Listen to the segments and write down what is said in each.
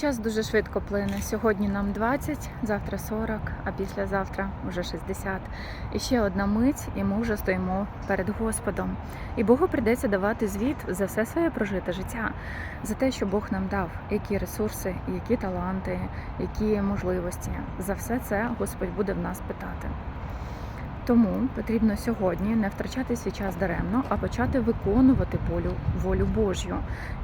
Час дуже швидко плине. Сьогодні нам 20, завтра 40, а післязавтра вже 60. І ще одна мить, і ми вже стоїмо перед Господом. І Богу прийдеться давати звіт за все своє прожите життя, за те, що Бог нам дав, які ресурси, які таланти, які можливості. За все це Господь буде в нас питати. Тому потрібно сьогодні не втрачати свій час даремно, а почати виконувати волю, волю Божю.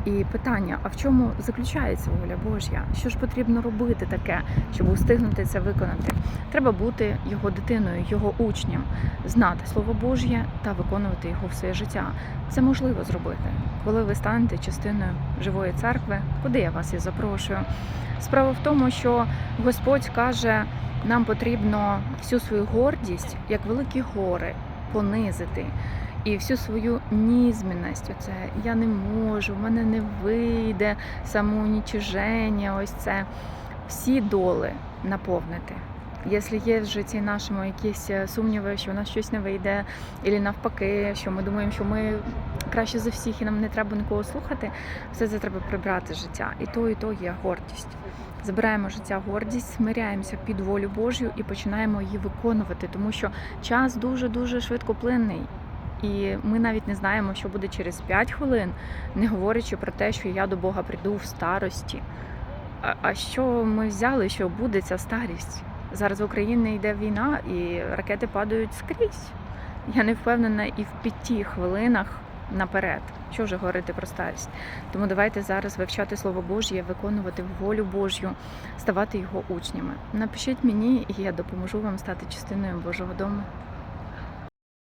І питання: а в чому заключається воля Божя? Що ж потрібно робити таке, щоб устигнути це виконати? Треба бути його дитиною, його учнем, знати слово Божє та виконувати його в своє життя. Це можливо зробити, коли ви станете частиною живої церкви, куди я вас і запрошую. Справа в тому, що Господь каже. Нам потрібно всю свою гордість, як великі гори, понизити. І всю свою нізмінність, оце я не можу, в мене не вийде самоунічиження, ось це всі доли наповнити. Якщо є в житті нашому якісь сумніви, що у нас щось не вийде, або навпаки, що ми думаємо, що ми краще за всіх і нам не треба нікого слухати, все це треба прибрати життя. І то, і то є гордість. Забираємо життя гордість, смиряємося під волю Божю і починаємо її виконувати, тому що час дуже дуже швидкоплинний. І ми навіть не знаємо, що буде через 5 хвилин, не говорячи про те, що я до Бога прийду в старості. А, а що ми взяли, що буде ця старість? Зараз в Україні йде війна, і ракети падають скрізь. Я не впевнена і в п'яти хвилинах наперед. Що вже говорити про старість? Тому давайте зараз вивчати Слово Божє, виконувати волю Божю, ставати його учнями. Напишіть мені, і я допоможу вам стати частиною Божого дому.